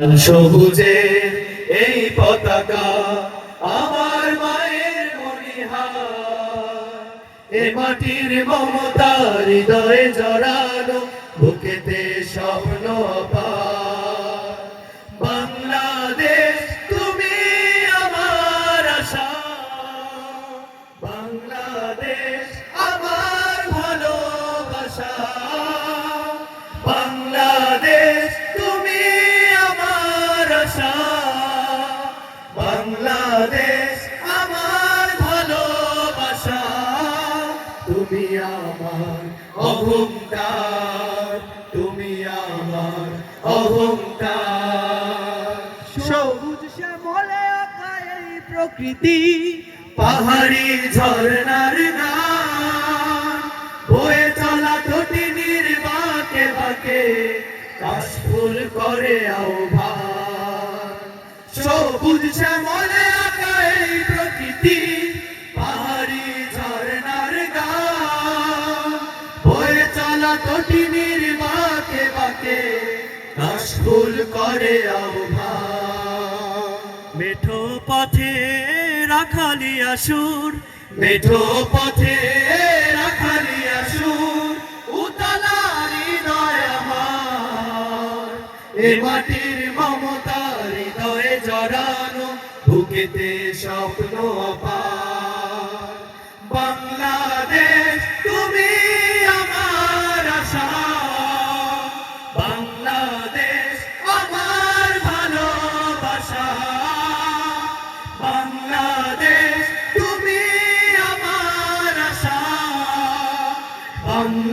সবুজে এই পতাকা আমার মায়ের মনিহার এ মাটির মমতা হৃদয়ে জড়ানো বুকেতে স্বপ্ন অপার। অহংকার, তুমি আমার অহংকার। সবুজ শ্যামলে এই প্রকৃতি, পাহাড়ি ঝর্ণার গান। বয়ে চলা তটিনীর বাঁকে বাঁকে, কাশফুল করে আহ্বান। সবুজ শ্যামলে তটিনীর বাঁকে বাঁকে কাশফুল করে আহ্বান। মেঠো পথে রাখালি আসুর, মেঠো পথে রাখালি আসুর উতলা হৃদয় আমার। এ মাটির মমতা হৃদয়ে জড়ানো বুকেতে স্বপ্ন অপার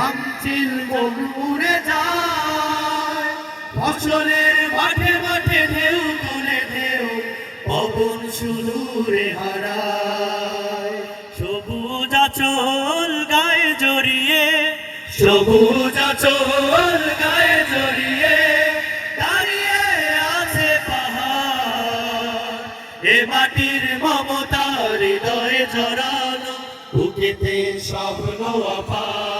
গামচিল মন উড়ে যায়। ফসলের মাঠে মাঠে ঢেউ তোলে ঢেউ, পবন সুদূরে হারায়। সবুজ আচল গায়ে জড়িয়ে, সবুজ আচল গায়ে জড়িয়ে দাঁড়িয়ে আছে পাহাড়। এ মাটির মমতা হৃদয়ে জড়ানো বুকেতে স্বপ্ন অপার।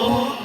어.